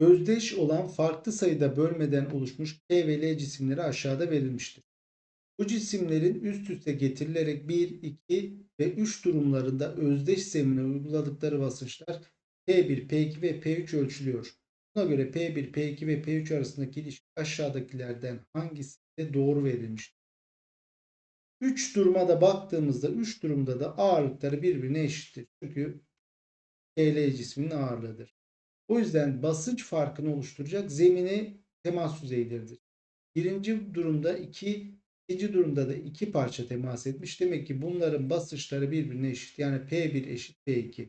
Özdeş olan farklı sayıda bölmeden oluşmuş K ve L cisimleri aşağıda verilmiştir. Bu cisimlerin üst üste getirilerek 1, 2 ve 3 durumlarında özdeş zemine uyguladıkları basınçlar P1, P2 ve P3 ölçülüyor. Buna göre P1, P2 ve P3 arasındaki ilişki aşağıdakilerden hangisinde doğru verilmiştir? 3 duruma da baktığımızda 3 durumda da ağırlıkları birbirine eşittir. Çünkü KL cisminin ağırlığıdır. O yüzden basınç farkını oluşturacak zemini temas yüzeyleridir. Birinci durumda 2, ikinci durumda da 2 parça temas etmiş. Demek ki bunların basınçları birbirine eşit. Yani P1 eşit P2.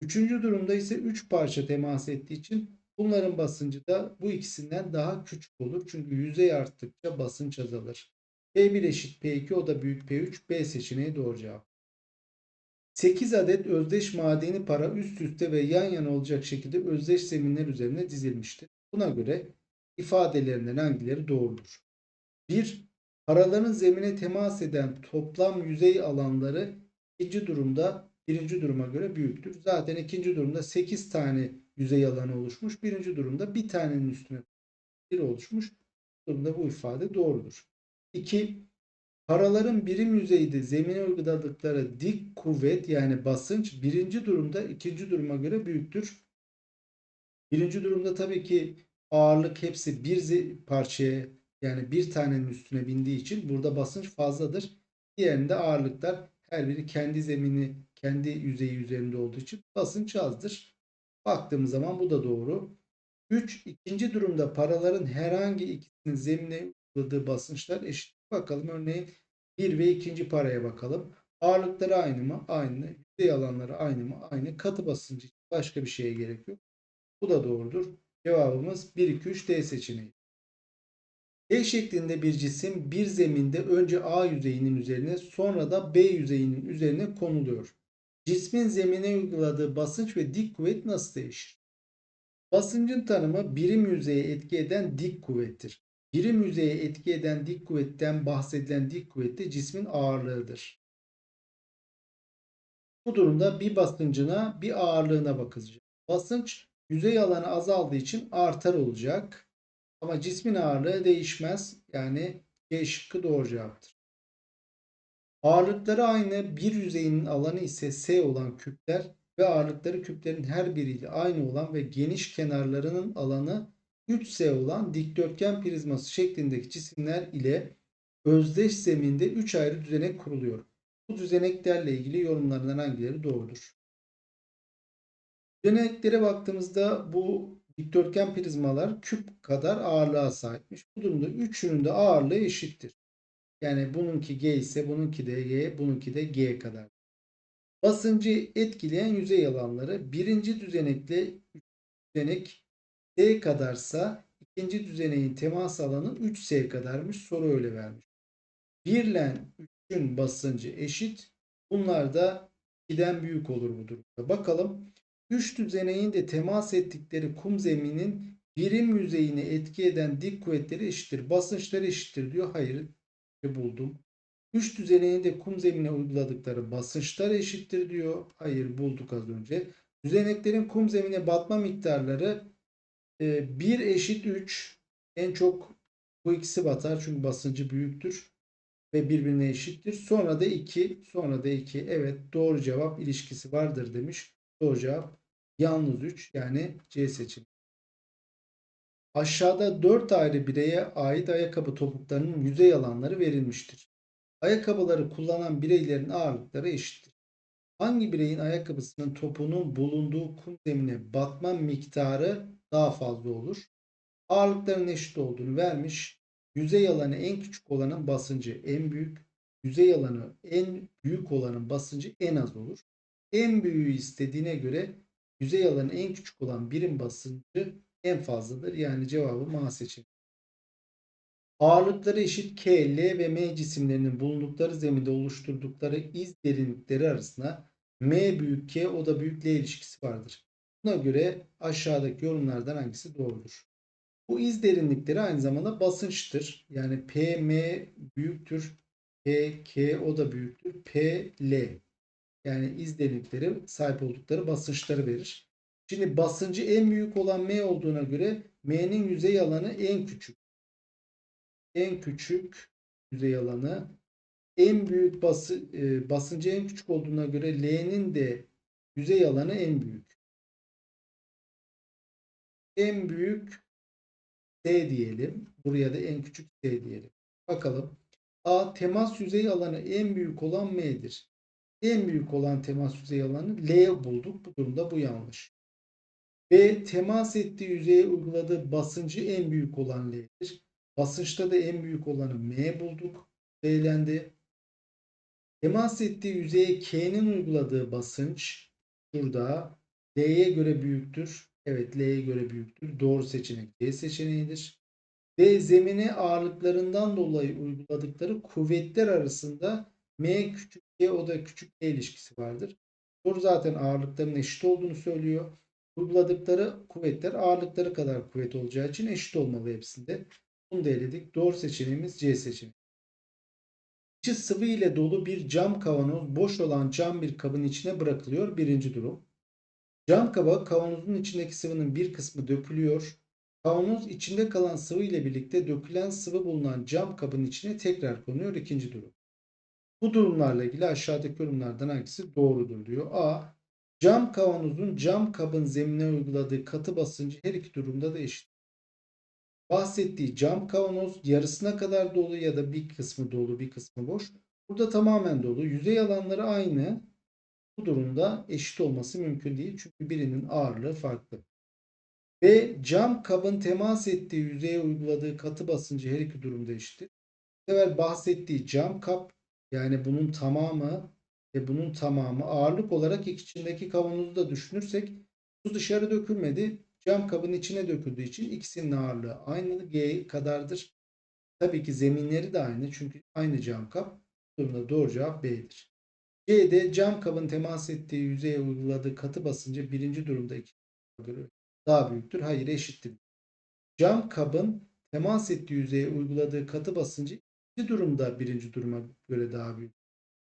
Üçüncü durumda ise 3 parça temas ettiği için bunların basıncı da bu ikisinden daha küçük olur. Çünkü yüzey arttıkça basınç azalır. P1 eşit P2 o da büyük P3. B seçeneği doğru cevap. 8 adet özdeş madeni para üst üste ve yan yana olacak şekilde özdeş zeminler üzerine dizilmiştir. Buna göre ifadelerinden hangileri doğrudur? 1. Paraların zemine temas eden toplam yüzey alanları ikinci durumda birinci duruma göre büyüktür. Zaten ikinci durumda 8 tane yüzey alanı oluşmuş. Birinci durumda bir tanenin üstüne bir oluşmuş. Durumda bu ifade doğrudur. 2. Paraların birim yüzeyde zemine uyguladıkları dik kuvvet yani basınç birinci durumda ikinci duruma göre büyüktür. Birinci durumda tabii ki ağırlık hepsi bir parçaya yani bir tanenin üstüne bindiği için burada basınç fazladır. Diğerinde ağırlıklar her biri kendi zemini, kendi yüzeyi üzerinde olduğu için basınç azdır. Baktığımız zaman bu da doğru. 3. ikinci durumda paraların herhangi ikisinin zemine uyguladığı basınçlar eşit. Bakalım örneğin 1 ve ikinci paraya bakalım. Ağırlıkları aynı mı? Aynı. Yüzey alanları aynı mı? Aynı. Katı basıncı başka bir şeye gerek yok. Bu da doğrudur. Cevabımız 1, 2, 3 D seçeneği. D şeklinde bir cisim bir zeminde önce A yüzeyinin üzerine sonra da B yüzeyinin üzerine konuluyor. Cismin zemine uyguladığı basınç ve dik kuvvet nasıl değişir? Basıncın tanımı birim yüzeye etki eden dik kuvvettir. Birim yüzeye etki eden dik kuvvetten bahsedilen dik kuvvet de cismin ağırlığıdır. Bu durumda bir basıncına bir ağırlığına bakacağız. Basınç yüzey alanı azaldığı için artar olacak. Ama cismin ağırlığı değişmez. Yani C şıkkı doğru cevaptır. Ağırlıkları aynı bir yüzeyinin alanı ise S olan küpler ve ağırlıkları küplerin her biriyle aynı olan ve geniş kenarlarının alanı 3S olan dikdörtgen prizması şeklindeki cisimler ile özdeş zeminde 3 ayrı düzenek kuruluyor. Bu düzeneklerle ilgili yorumlarından hangileri doğrudur? Düzeneklere baktığımızda bu dikdörtgen prizmalar küp kadar ağırlığa sahipmiş. Bu durumda üçünün de ağırlığı eşittir. Yani bununki G ise bununki de Y, bununki de G kadar. Basıncı etkileyen yüzey alanları birinci düzenekle düzenek S kadarsa ikinci düzeneğin temas alanı 3S kadarmış. Soru öyle vermiş. 1 ile 3'ün basıncı eşit. Bunlar da 2'den büyük olur bu durumda. Bakalım 3 düzeneğin de temas ettikleri kum zeminin birim yüzeyine etki eden dik kuvvetleri eşittir. Basınçları eşittir diyor. Hayır buldum. 3 düzeneğin de kum zemine uyguladıkları basınçlar eşittir diyor. Hayır bulduk az önce. Düzeneklerin kum zemine batma miktarları 1 ee, eşit 3 en çok bu ikisi batar çünkü basıncı büyüktür ve birbirine eşittir. Sonra da 2 sonra da 2 evet doğru cevap ilişkisi vardır demiş. Doğru cevap yalnız 3 yani C seçim. Aşağıda 4 ayrı bireye ait ayakkabı topuklarının yüzey alanları verilmiştir. Ayakkabıları kullanan bireylerin ağırlıkları eşittir. Hangi bireyin ayakkabısının topuğunun bulunduğu kum zemine batma miktarı daha fazla olur. Ağırlıkların eşit olduğunu vermiş. Yüzey alanı en küçük olanın basıncı en büyük. Yüzey alanı en büyük olanın basıncı en az olur. En büyüğü istediğine göre yüzey alanı en küçük olan birim basıncı en fazladır. Yani cevabı M seçeneği. Ağırlıkları eşit K, L ve M cisimlerinin bulundukları zeminde oluşturdukları iz derinlikleri arasında M büyük K o da büyük L ilişkisi vardır. Buna göre aşağıdaki yorumlardan hangisi doğrudur? Bu iz derinlikleri aynı zamanda basınçtır. Yani PM büyüktür. PK o da büyüktür. PL yani iz derinlikleri sahip oldukları basınçları verir. Şimdi basıncı en büyük olan M olduğuna göre M'nin yüzey alanı en küçük. En küçük yüzey alanı en büyük bası, e, basıncı en küçük olduğuna göre L'nin de yüzey alanı en büyük. En büyük S diyelim. Buraya da en küçük S diyelim. Bakalım. A temas yüzey alanı en büyük olan M'dir. En büyük olan temas yüzey alanı L bulduk. Bu durumda bu yanlış. B temas ettiği yüzeye uyguladığı basıncı en büyük olan L'dir. Basınçta da en büyük olanı M bulduk. B'lendi. Temas ettiği yüzeye K'nin uyguladığı basınç şurada L'ye göre büyüktür. Evet L'ye göre büyüktür. Doğru seçenek C seçeneğidir. D zemine ağırlıklarından dolayı uyguladıkları kuvvetler arasında M küçük G o da küçük G ilişkisi vardır. Soru zaten ağırlıkların eşit olduğunu söylüyor. Uyguladıkları kuvvetler ağırlıkları kadar kuvvet olacağı için eşit olmalı hepsinde. Bunu da eledik. Doğru seçeneğimiz C seçeneği. İçi sıvı ile dolu bir cam kavanoz boş olan cam bir kabın içine bırakılıyor. Birinci durum. Cam kaba kavanozun içindeki sıvının bir kısmı dökülüyor. Kavanoz içinde kalan sıvı ile birlikte dökülen sıvı bulunan cam kabın içine tekrar konuyor. İkinci durum. Bu durumlarla ilgili aşağıdaki yorumlardan hangisi doğrudur diyor. A. Cam kavanozun cam kabın zemine uyguladığı katı basıncı her iki durumda da eşit. Bahsettiği cam kavanoz yarısına kadar dolu ya da bir kısmı dolu bir kısmı boş. Burada tamamen dolu. Yüzey alanları aynı. Bu durumda eşit olması mümkün değil. Çünkü birinin ağırlığı farklı. Ve cam kabın temas ettiği yüzeye uyguladığı katı basıncı her iki durumda eşittir. Bu sefer bahsettiği cam kap yani bunun tamamı ve bunun tamamı ağırlık olarak içindeki kavanozu da düşünürsek su dışarı dökülmedi. Cam kabın içine döküldüğü için ikisinin ağırlığı aynı G kadardır. Tabii ki zeminleri de aynı çünkü aynı cam kap. Bu durumda doğru cevap B'dir. C'de cam kabın temas ettiği yüzeye uyguladığı katı basıncı birinci durumda iki göre daha büyüktür. Hayır eşittir. Cam kabın temas ettiği yüzeye uyguladığı katı basıncı ikinci durumda birinci duruma göre daha büyük.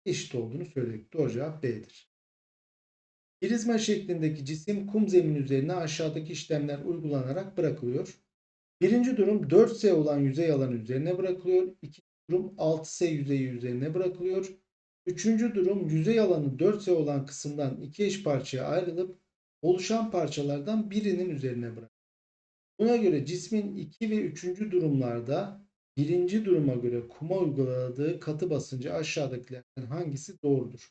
Eşit olduğunu söyledik. Doğru cevap B'dir. Prizma şeklindeki cisim kum zemin üzerine aşağıdaki işlemler uygulanarak bırakılıyor. Birinci durum 4S olan yüzey alanı üzerine bırakılıyor. İkinci durum 6S yüzeyi üzerine bırakılıyor. Üçüncü durum yüzey alanı 4S olan kısımdan iki eş parçaya ayrılıp oluşan parçalardan birinin üzerine bırakılıyor. Buna göre cismin 2 ve 3. durumlarda birinci duruma göre kuma uyguladığı katı basıncı aşağıdakilerden hangisi doğrudur?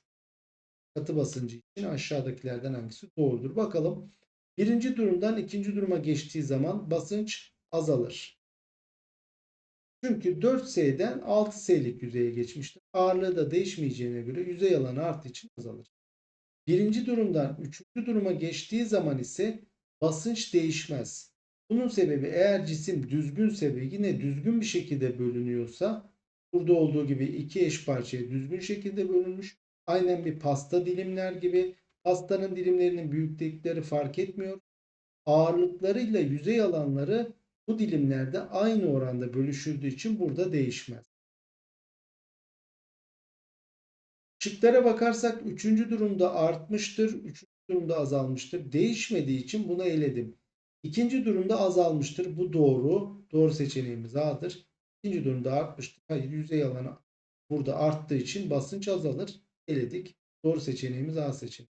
Katı basıncı için aşağıdakilerden hangisi doğrudur? Bakalım. Birinci durumdan ikinci duruma geçtiği zaman basınç azalır. Çünkü 4S'den 6S'lik yüzeye geçmiştir. Ağırlığı da değişmeyeceğine göre yüzey alanı arttığı için azalır. Birinci durumdan üçüncü duruma geçtiği zaman ise basınç değişmez. Bunun sebebi eğer cisim düzgünse ve yine düzgün bir şekilde bölünüyorsa burada olduğu gibi iki eş parçaya düzgün şekilde bölünmüş. Aynen bir pasta dilimler gibi pastanın dilimlerinin büyüklükleri fark etmiyor. Ağırlıklarıyla yüzey alanları bu dilimlerde aynı oranda bölüşüldüğü için burada değişmez. Şıklara bakarsak 3. durumda artmıştır, 3. durumda azalmıştır. Değişmediği için bunu eledim. İkinci durumda azalmıştır. Bu doğru. Doğru seçeneğimiz A'dır. İkinci durumda artmıştır. Hayır yüzey alanı burada arttığı için basınç azalır. Eledik. Doğru seçeneğimiz A seçeneği.